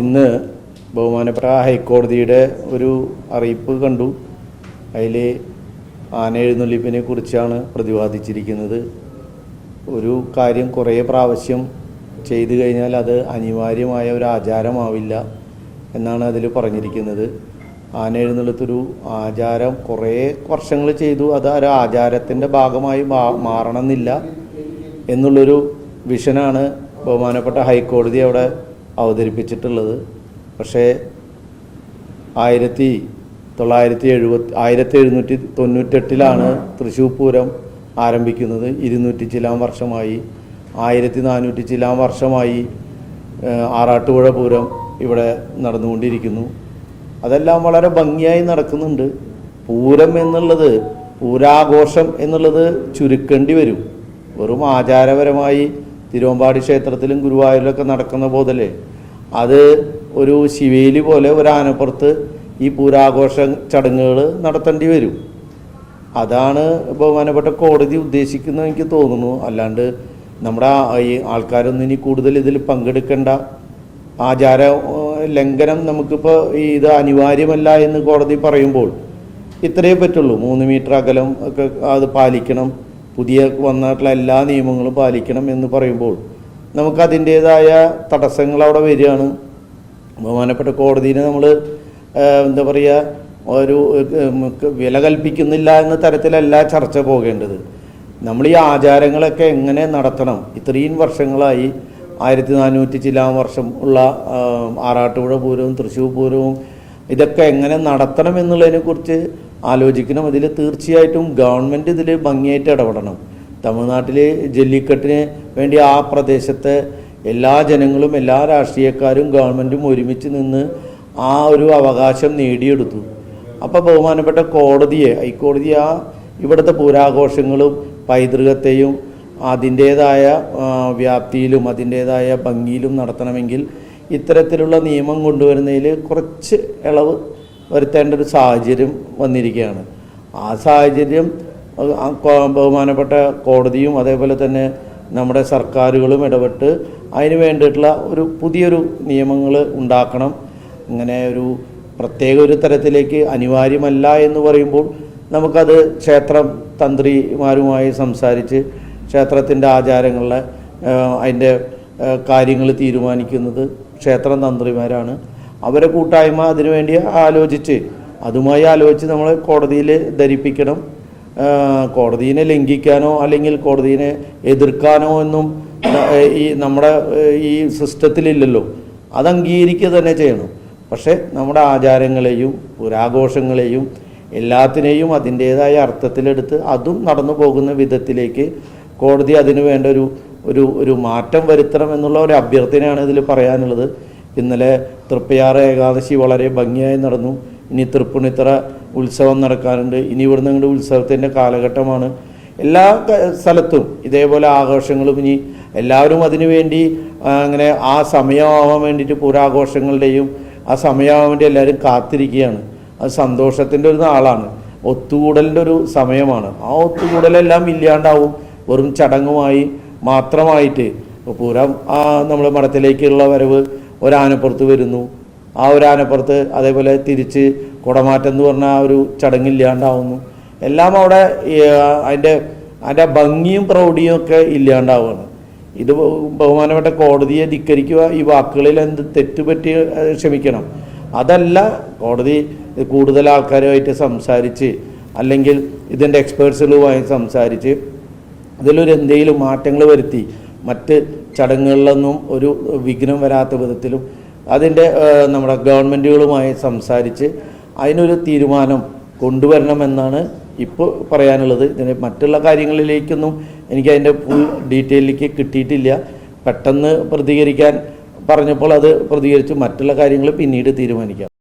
ഇന്ന് ബഹുമാനപ്പെട്ട ഹൈക്കോടതിയുടെ ഒരു അറിയിപ്പ് കണ്ടു. അതിൽ ആന എഴുന്നള്ളിപ്പിനെ കുറിച്ചാണ് പ്രതിപാദിച്ചിരിക്കുന്നത്. ഒരു കാര്യം കുറേ പ്രാവശ്യം ചെയ്തു കഴിഞ്ഞാൽ അത് അനിവാര്യമായ ഒരു ആചാരമാവില്ല എന്നാണ് അതിൽ പറഞ്ഞിരിക്കുന്നത്. ആന എഴുന്നള്ളത്തൊരു ആചാരം കുറേ വർഷങ്ങൾ ചെയ്തു. അത് ഒരു ആചാരത്തിന്റെ ഭാഗമായി മാറണമെന്നില്ല എന്നുള്ളൊരു വിഷനാണ് ബഹുമാനപ്പെട്ട ഹൈക്കോടതി അവിടെ അവതരിപ്പിച്ചിട്ടുള്ളത്. പക്ഷേ ആയിരത്തി തൊള്ളായിരത്തി എഴുപത്തി ആയിരത്തി എഴുന്നൂറ്റി തൊണ്ണൂറ്റെട്ടിലാണ് തൃശ്ശൂർ പൂരം ആരംഭിക്കുന്നത്. ഇരുന്നൂറ്റി ചിലാം വർഷമായി ആയിരത്തി നാനൂറ്റി ചിലാം വർഷമായി ആറാട്ടുപുഴ പൂരം ഇവിടെ നടന്നുകൊണ്ടിരിക്കുന്നു. അതെല്ലാം വളരെ ഭംഗിയായി നടക്കുന്നുണ്ട്. പൂരം എന്നുള്ളത് പൂരാഘോഷം എന്നുള്ളത് ചുരുക്കേണ്ടി വരും. വെറും ആചാരപരമായി തിരുവമ്പാടി ക്ഷേത്രത്തിലും ഗുരുവായൂരിലൊക്കെ നടക്കുന്ന പോതല്ലേ അത് ഒരു ശിവേലി പോലെ ഒരു ആനപ്പുറത്ത് ഈ പൂരാഘോഷ ചടങ്ങുകൾ നടത്തേണ്ടി വരും. അതാണ് ബഹുമാനപ്പെട്ട കോടതി ഉദ്ദേശിക്കുന്നത് എനിക്ക് തോന്നുന്നു. അല്ലാണ്ട് നമ്മുടെ ഈ ആൾക്കാരൊന്നും ഇനി കൂടുതൽ ഇതിൽ പങ്കെടുക്കേണ്ട. ആചാര ലംഘനം നമുക്കിപ്പോൾ ഇത് അനിവാര്യമല്ല എന്ന് കോടതി പറയുമ്പോൾ ഇത്രയേ പറ്റുള്ളൂ. മൂന്ന് മീറ്റർ അകലം ഒക്കെ അത് പാലിക്കണം. പുതിയ വന്നിട്ടുള്ള എല്ലാ നിയമങ്ങളും പാലിക്കണം എന്ന് പറയുമ്പോൾ നമുക്കതിന്റേതായ തടസ്സങ്ങൾ അവിടെ വരികയാണ്. ബഹുമാനപ്പെട്ട കോടതിനെ നമ്മൾ എന്താ പറയുക ഒരു വില കൽപ്പിക്കുന്നില്ല എന്ന തരത്തിലല്ല ചർച്ച പോകേണ്ടത്. നമ്മൾ ഈ ആചാരങ്ങളൊക്കെ എങ്ങനെ നടത്തണം? ഇത്രയും വർഷങ്ങളായി ആയിരത്തി നാനൂറ്റി ചില വർഷം ഉള്ള ആറാട്ടുപുഴ പൂരവും തൃശ്ശൂർ പൂരവും ഇതൊക്കെ എങ്ങനെ നടത്തണം എന്നുള്ളതിനെക്കുറിച്ച് ആലോചിക്കണം. ഇതിൽ തീർച്ചയായിട്ടും ഗവൺമെന്റ് ഇതിൽ ഭംഗിയായിട്ട് ഇടപെടണം. തമിഴ്നാട്ടിൽ ജല്ലിക്കെട്ടിന് വേണ്ടി ആ പ്രദേശത്തെ എല്ലാ ജനങ്ങളും എല്ലാ രാഷ്ട്രീയക്കാരും ഗവൺമെന്റും ഒരുമിച്ച് നിന്ന് ആ ഒരു അവകാശം നേടിയെടുത്തു. അപ്പോൾ ബഹുമാനപ്പെട്ട കോടതിയെ ഹൈക്കോടതി ആ ഇവിടുത്തെ പൂരാഘോഷങ്ങളും പൈതൃകത്തെയും അതിന്റേതായ വ്യാപ്തിയിലും അതിന്റേതായ ഭംഗിയിലും നടത്തണമെങ്കിൽ ഇത്തരത്തിലുള്ള നിയമം കൊണ്ടുവരുന്നതിൽ കുറച്ച് ഇളവ് വരുത്തേണ്ട ഒരു സാഹചര്യം വന്നിരിക്കുകയാണ്. ആ സാഹചര്യം ബഹുമാനപ്പെട്ട കോടതിയും അതേപോലെ തന്നെ നമ്മുടെ സർക്കാരുകളും ഇടപെട്ട് അതിന് വേണ്ടിയിട്ടുള്ള ഒരു പുതിയൊരു നിയമങ്ങൾ ഉണ്ടാക്കണം. ഇങ്ങനെ ഒരു പ്രത്യേക ഒരു തരത്തിലേക്ക് അനിവാര്യമല്ല എന്ന് പറയുമ്പോൾ നമുക്കത് ക്ഷേത്രം തന്ത്രിമാരുമായി സംസാരിച്ച് ക്ഷേത്രത്തിന്റെ ആചാരങ്ങളിലെ അതിന്റെ കാര്യങ്ങൾ തീരുമാനിക്കുന്നത് ക്ഷേത്രം തന്ത്രിമാരാണ്. അവരെ കൂട്ടായ്മ അതിനുവേണ്ടി ആലോചിച്ച് അതുമായി ആലോചിച്ച് നമ്മൾ കോടതിയിൽ ധരിപ്പിക്കണം. കോടതിയെ ലംഘിക്കാനോ അല്ലെങ്കിൽ കോടതിയെ എതിർക്കാനോ എന്നും ഈ നമ്മുടെ ഈ സിസ്റ്റത്തിലില്ലല്ലോ. അത് അംഗീകരിക്കുക തന്നെ ചെയ്യണം. പക്ഷേ നമ്മുടെ ആചാരങ്ങളെയും പുരാഘോഷങ്ങളെയും എല്ലാത്തിനെയും അതിന്റേതായ അർത്ഥത്തിലെടുത്ത് അതും നടന്നു പോകുന്ന വിധത്തിലേക്ക് കോടതി അതിനു വേണ്ട ഒരു ഒരു ഒരു മാറ്റം വരുത്തണം എന്നുള്ള ഒരു അഭ്യർത്ഥനയാണ് ഇതിൽ പറയാനുള്ളത്. ഇന്നലെ തൃപ്പയാറ് ഏകാദശി വളരെ ഭംഗിയായി നടന്നു. ഇനി തൃപ്പുണിത്തറ ഉത്സവം നടക്കാനുണ്ട്. ഇനി ഇവിടുന്ന് അങ്ങോട്ട് ഉത്സവത്തിന്റെ കാലഘട്ടമാണ്. എല്ലാ സ്ഥലത്തും ഇതേപോലെ ആഘോഷങ്ങളും ഇനി എല്ലാവരും അതിനു വേണ്ടി അങ്ങനെ ആ സമയമാവാൻ വേണ്ടിയിട്ട് പൂരാഘോഷങ്ങളുടെയും ആ സമയമാവാൻ വേണ്ടി എല്ലാവരും കാത്തിരിക്കുകയാണ്. അത് സന്തോഷത്തിന്റെ ഒരു നാളാണ്. ഒത്തുകൂടലിന്റെ ഒരു സമയമാണ്. ആ ഒത്തുകൂടലെല്ലാം ഇല്ലാണ്ടാവും. വെറും ചടങ്ങുമായി മാത്രമായിട്ട് പൂരം ആ നമ്മൾ മഠത്തിലേക്കുള്ള വരവ് ഒരാനപ്പുറത്ത് വരുന്നു. ആ ഒരു ആനപ്പുറത്ത് അതേപോലെ തിരിച്ച് കുടമാറ്റം എന്ന് പറഞ്ഞ ആ ഒരു ചടങ്ങില്ലാണ്ടാവുന്നു. എല്ലാം അവിടെ അതിന്റെ അതിന്റെ ഭംഗിയും പ്രൗഢിയും ഒക്കെ ഇല്ലാണ്ടാവുകയാണ്. ഇത് ബഹുമാനപ്പെട്ട കോടതിയെ ധിക്കരിക്കുക ഈ വാക്കുകളിൽ എന്ത് തെറ്റുപറ്റി ക്ഷമിക്കണം. അതല്ല കോടതി കൂടുതൽ ആൾക്കാരുമായിട്ട് സംസാരിച്ച് അല്ലെങ്കിൽ ഇതിന്റെ എക്സ്പേർട്സുകളുമായി സംസാരിച്ച് ഇതിലൊരു എന്തെങ്കിലും മാറ്റങ്ങൾ വരുത്തി മറ്റ് ചടങ്ങുകളിലൊന്നും ഒരു വിഘ്നം വരാത്ത വിധത്തിലും അതിന്റെ നമ്മുടെ ഗവൺമെന്റുകളുമായി സംസാരിച്ച് അതിനൊരു തീരുമാനം കൊണ്ടുവരണമെന്നാണ് ഇപ്പോൾ പറയാനുള്ളത്. ഇതിന് മറ്റുള്ള കാര്യങ്ങളിലേക്കൊന്നും എനിക്ക് അതിന്റെ ഫുൾ ഡീറ്റെയിലേക്ക് കിട്ടിയിട്ടില്ല. പെട്ടെന്ന് പ്രതികരിക്കാൻ പറഞ്ഞപ്പോൾ അത് പ്രതികരിച്ച് മറ്റുള്ള കാര്യങ്ങൾ പിന്നീട് തീരുമാനിക്കാം.